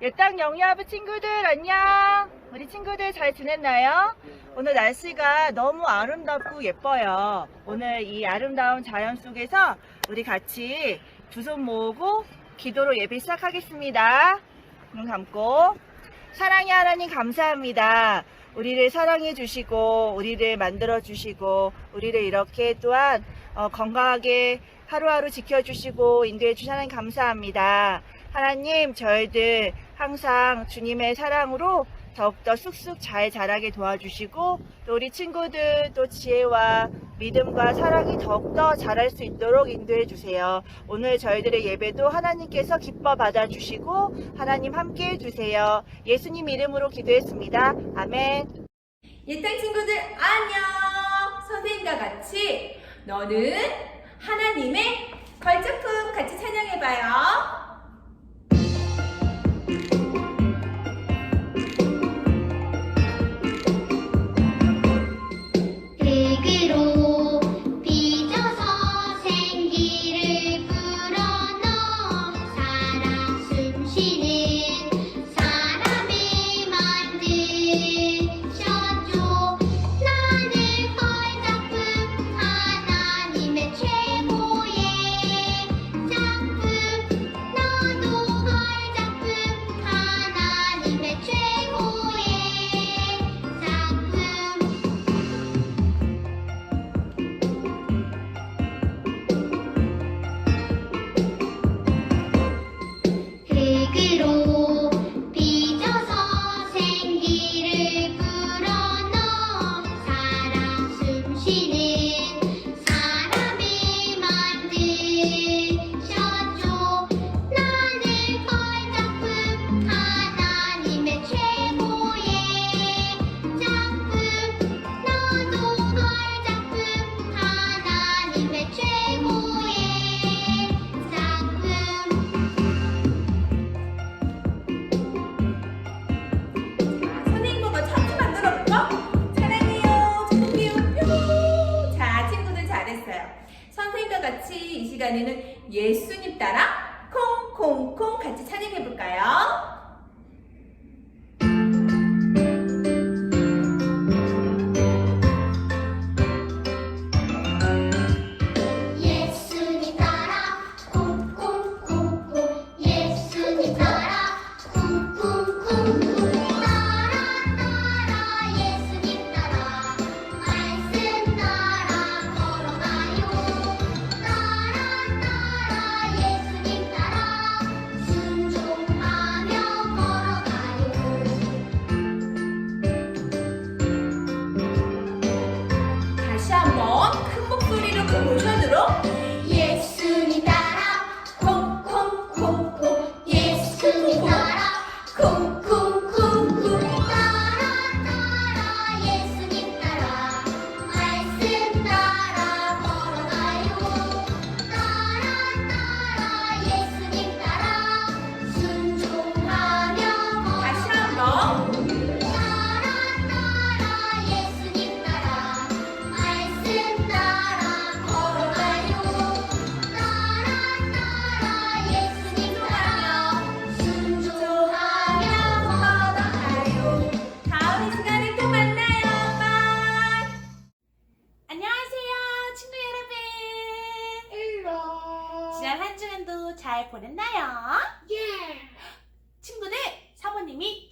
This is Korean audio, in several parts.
예땅 영유아부 친구들 안녕. 우리 친구들 잘 지냈나요? 오늘 날씨가 너무 아름답고 예뻐요. 오늘 이 아름다운 자연 속에서 우리 같이 두 손 모으고 기도로 예배 시작하겠습니다. 눈 감고 사랑의 하나님 감사합니다. 우리를 사랑해 주시고 우리를 만들어 주시고 우리를 이렇게 또한 어, 건강하게 하루하루 지켜주시고 인도해 하나님 감사합니다. 하나님 저희들 항상 주님의 사랑으로 더욱더 쑥쑥 잘 자라게 도와주시고 또 우리 친구들 또 지혜와 믿음과 사랑이 더욱더 자랄 수 있도록 인도해 주세요. 오늘 저희들의 예배도 하나님께서 기뻐 받아주시고 하나님 함께 해주세요. 예수님 이름으로 기도했습니다. 아멘. 예탕 친구들 안녕! 선생님과 같이 너는 하나님의 걸작품 같이 찬양해봐요. 예수님 따라 콩콩콩 같이 찬양해 볼까요?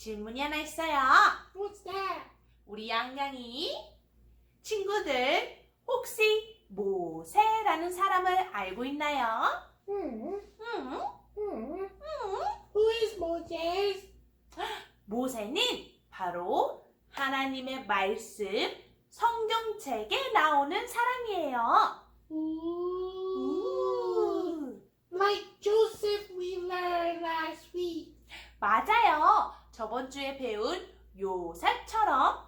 질문이 하나 있어요. That? 우리 양양이 친구들 혹시 모세라는 사람을 알고 있나요? Hmm 응? Hmm 응? Who is Moses? 모세는 바로 하나님의 말씀 성경책에 나오는 사람이에요. Ooh Like Joseph we learned last week 맞아요. 저번 주에 배운 요셉처럼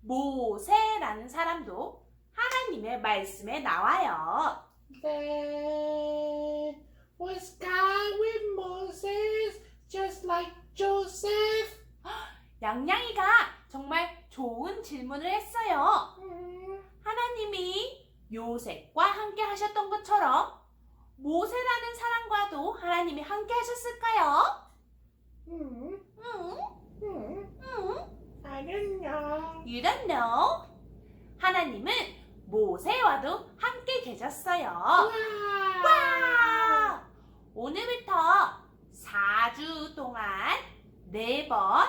모세라는 사람도 하나님의 말씀에 나와요. Then was God with Moses just like Joseph? 양양이가 정말 좋은 질문을 했어요. Hmm. 하나님이 요셉과 함께 하셨던 것처럼 모세라는 사람과도 하나님이 함께 하셨을까요? Hmm. 응? 응? Know. You don't know? 하나님은 모세와도 함께 계셨어요. 와! 오늘부터 4주 동안 네번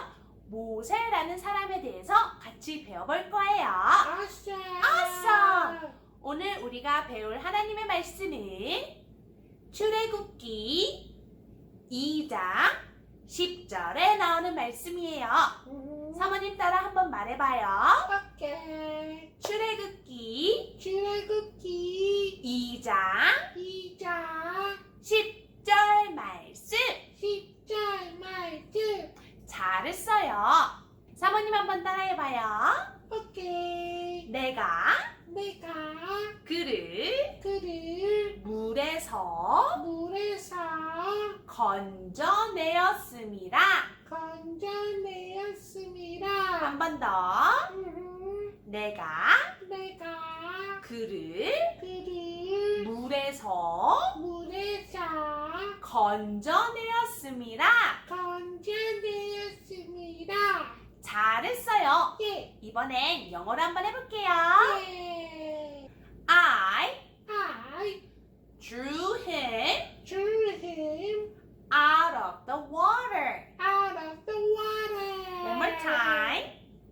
모세라는 사람에 대해서 같이 배워볼 거예요. Awesome. Awesome. 오늘 우리가 배울 하나님의 말씀은 출애굽기 2장 10절에 나오는 말씀이에요. Mhm. 사모님 따라 한번 말해봐요. Okay. 출애굽기 출애굽기 2장 2장 10절 말씀 10절 말씀. 잘했어요. 사모님 한번 따라해봐요. 오케이. 내가 내가 그를 그를 물에서 물에서 건져내었습니다. 건져내었습니다. 한 번 더. 음, 내가 내가 그를 그를 물에서 물에서 건져내었습니다. 건져내었습니다. 잘했어요. 예, 이번엔 영어로 한번 해볼게요. 예. I I drew him drew him out of the water. out of the water. One more time.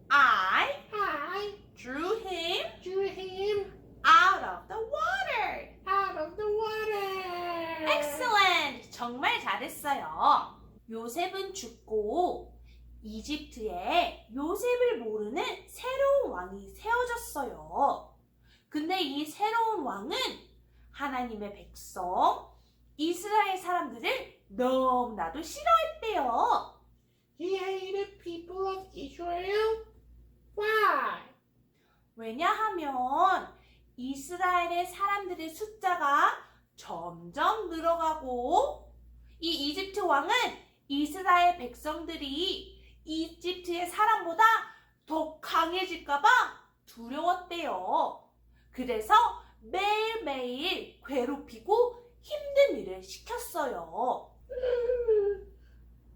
I I drew him drew him out of the water. out of the water. Excellent! 정말 잘했어요. 요셉은 죽고 이집트에 요셉을 모르는 새로운 왕이 세워졌어요. 근데 이 새로운 왕은 하나님의 백성, 이스라엘 사람들을 너무나도 싫어했대요. He hated people of Israel. Why? 왜냐하면 이스라엘의 사람들의 숫자가 점점 늘어가고 이 이집트 왕은 이스라엘 백성들이 이집트의 사람보다 더 강해질까봐 두려웠대요. 그래서 매일매일 괴롭히고 힘든 일을 시켰어요.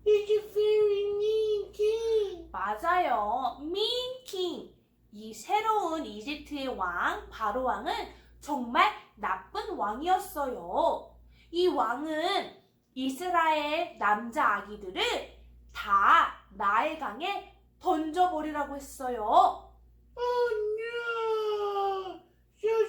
A very mean king. 맞아요. 민킹. 이 새로운 이집트의 왕, 바로 왕은 정말 나쁜 왕이었어요. 이 왕은 이스라엘 남자 아기들을 다 나일강에 던져버리라고 했어요. Oh no!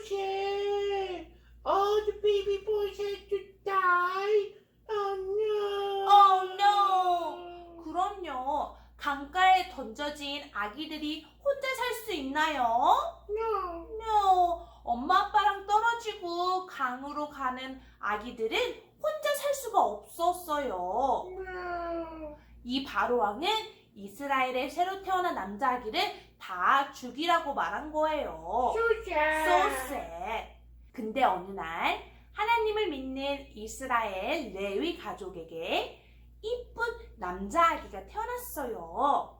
Sad. All the baby boys had to die. Oh no! Oh no! 그럼요. 강가에 던져진 아기들이 혼자 살 수 있나요? No! No. 엄마 아빠랑 떨어지고 강으로 가는 아기들은 혼자 살 수가 없었어요. No! 이 바로 왕은 이스라엘의 새로 태어난 남자 아기를 다 죽이라고 말한 거예요. So sad. So sad. 근데 어느 날 하나님을 믿는 이스라엘 레위 가족에게 이쁜 남자 아기가 태어났어요.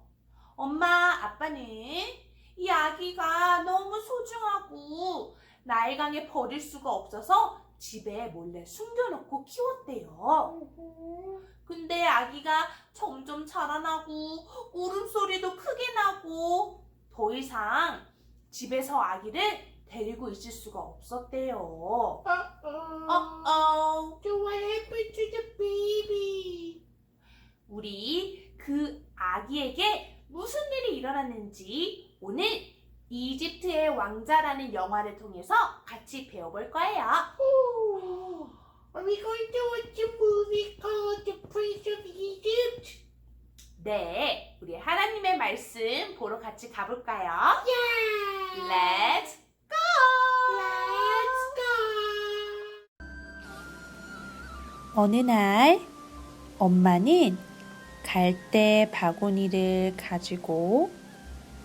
엄마, 아빠는 이 아기가 너무 소중하고 나일강에 버릴 수가 없어서 집에 몰래 숨겨놓고 키웠대요. 근데 아기가 점점 자라나고 울음소리도 크게 나고 더 이상 집에서 아기를 데리고 있을 수가 없었대요. Uh-oh. 어어. So what happened to the baby? 우리 그 아기에게 무슨 일이 일어났는지 오늘 이집트의 왕자라는 영화를 통해서 같이 배워볼 거예요. Oh, are we going to watch a movie called The Prince of Egypt? 네, 우리 하나님의 말씀 보러 같이 가볼까요? Yeah! Let's go! Let's go! 어느 날 엄마는 갈대 바구니를 가지고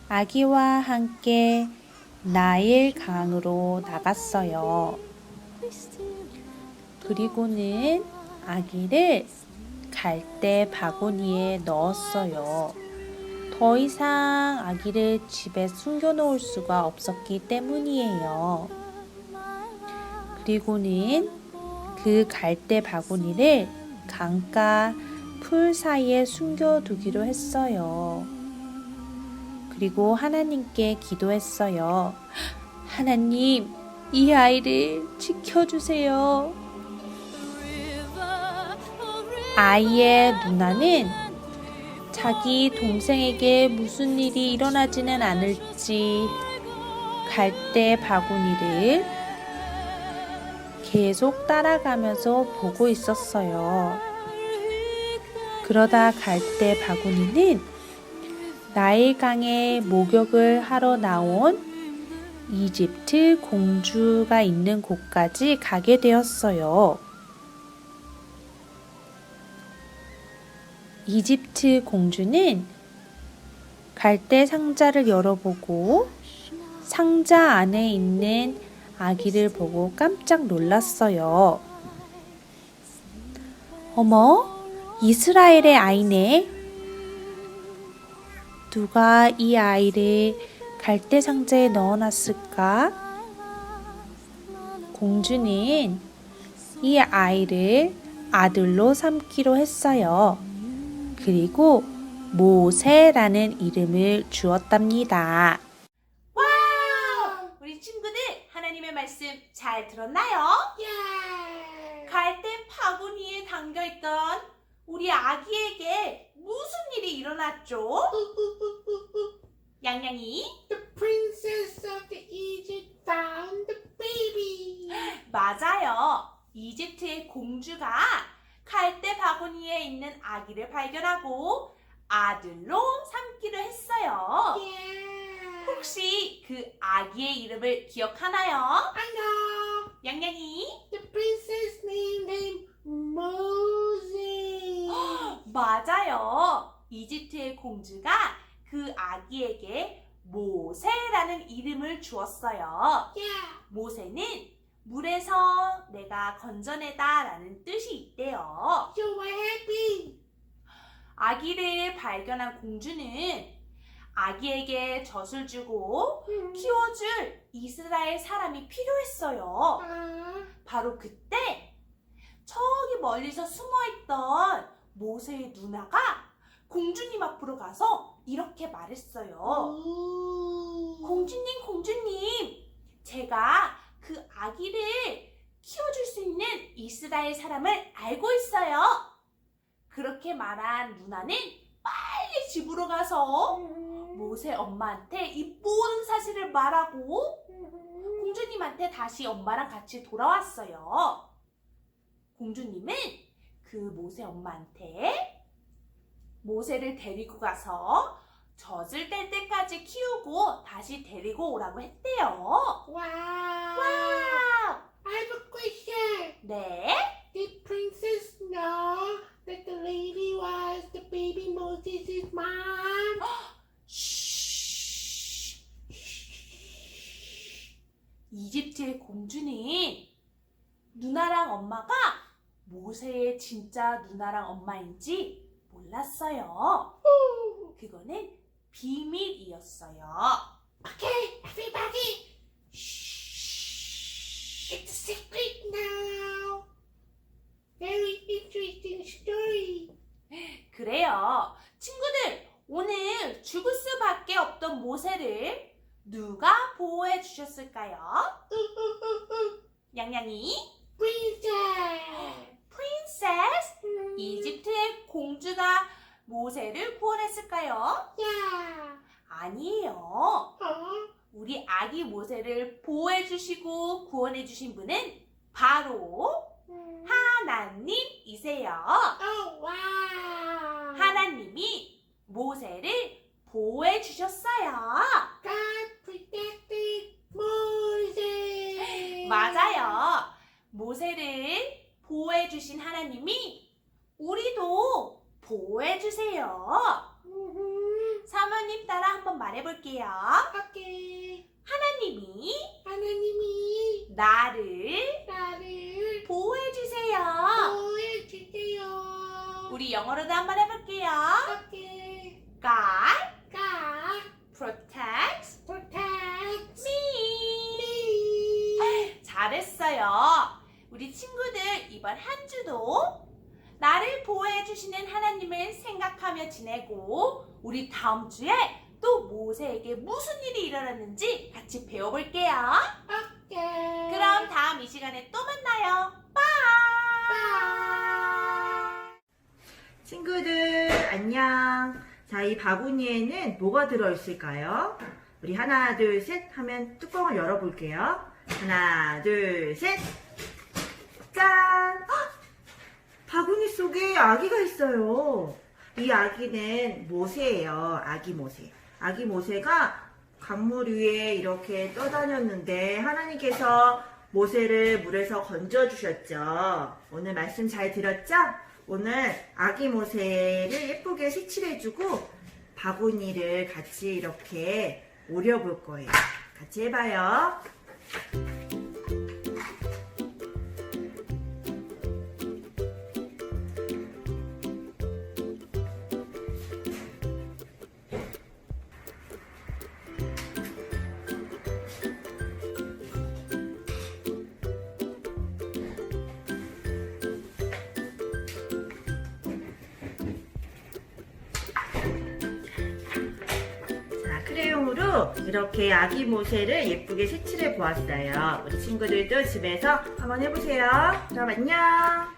아기와 함께 나일 강으로 나갔어요. 그리고는 아기를 갈대 바구니에 넣었어요. 더 이상 아기를 집에 숨겨놓을 수가 없었기 때문이에요. 그리고는 그 갈대 바구니를 강가 풀 사이에 숨겨두기로 했어요. 그리고 하나님께 기도했어요. 하나님, 이 아이를 지켜주세요. 아이의 누나는 자기 동생에게 무슨 일이 일어나지는 않을지 갈대 바구니를 계속 따라가면서 보고 있었어요. 그러다 갈대 바구니는 나일강에 목욕을 하러 나온 이집트 공주가 있는 곳까지 가게 되었어요. 이집트 공주는 갈대 상자를 열어보고 상자 안에 있는 아기를 보고 깜짝 놀랐어요. 어머, 이스라엘의 아이네. 누가 이 아이를 갈대 상자에 넣어놨을까? 공주는 이 아이를 아들로 삼기로 했어요. 그리고 모세라는 이름을 주었답니다. 와우! 우리 친구들 하나님의 말씀 잘 들었나요? 야! 갈대 바구니에 담겨있던 우리 아기에게 일어났죠? 양양이 The princess of the Egypt found the baby. 맞아요. 이집트의 공주가 갈대 바구니에 있는 아기를 발견하고 아들로 삼기로 했어요. Yeah. 혹시 그 아기의 이름을 기억하나요? I know. 양양이 The princess named him Moses. 맞아요. 이집트의 공주가 그 아기에게 모세라는 이름을 주었어요. 모세는 물에서 내가 건져내다 라는 뜻이 있대요. 아기를 발견한 공주는 아기에게 젖을 주고 Hmm. 키워줄 이스라엘 사람이 필요했어요. Uh, 바로 그때 저기 멀리서 숨어있던 모세의 누나가 공주님 앞으로 가서 이렇게 말했어요. 공주님, 공주님, 제가 그 아기를 키워줄 수 있는 이스라엘 사람을 알고 있어요. 그렇게 말한 누나는 빨리 집으로 가서. 모세 엄마한테 이 모든 사실을 말하고. 공주님한테 다시 엄마랑 같이 돌아왔어요. 공주님은 그 모세 엄마한테 모세를 데리고 가서 젖을 뗄 때까지 키우고 다시 데리고 오라고 했대요. Wow. 와! I have a question. 네. Did Princess know that the lady was the baby Moses' mom? 쉬. 이집트의 공주는 누나랑 엄마가 모세의 진짜 누나랑 엄마인지 몰랐어요. 그거는 비밀이었어요. Okay, everybody. Shh. It's a secret now. Very interesting story. 그래요. 친구들, 오늘 죽을 수밖에 없던 모세를 누가 보호해 주셨을까요? 양양이? Princess. 프린세스? Mm. 이집트의 공주가 모세를 구원했을까요? Yeah. 아니에요. Huh? 우리 아기 모세를 보호해 주시고 구원해 주신 분은 바로 Mm. 하나님이세요. Wow. 하나님이 모세를 보호해 주셨어요. Moses. 맞아요. 모세를 보호해 주신 하나님이 우리도 보호해 주세요. Mhm. 사모님 따라 한번 말해 볼게요. Okay. 하나님이 하나님이 나를 나를 보호해 주세요. 보호해 주세요. 우리 영어로도 한번 해 볼게요. Okay. God God protects protect me. me. 잘했어요. 우리 친구들 이번 한 주도 나를 보호해 주시는 하나님을 생각하며 지내고, 우리 다음 주에 또 모세에게 무슨 일이 일어났는지 같이 배워볼게요. 오케이. 그럼 다음 이 시간에 또 만나요. 바이! 친구들 안녕. 자, 이 바구니에는 뭐가 들어있을까요? 우리 하나, 둘, 셋 하면 뚜껑을 열어볼게요. 하나, 둘, 셋. 아기가 있어요. 이 아기는 모세예요. 아기 모세. 아기 모세가 강물 위에 이렇게 떠다녔는데 하나님께서 모세를 물에서 건져 주셨죠. 오늘 말씀 잘 들었죠? 오늘 아기 모세를 예쁘게 색칠해주고 바구니를 같이 이렇게 오려볼 거예요. 같이 해봐요. 이렇게 아기 모세를 예쁘게 색칠해 보았어요. 우리 친구들도 집에서 한번 해보세요. 그럼 안녕.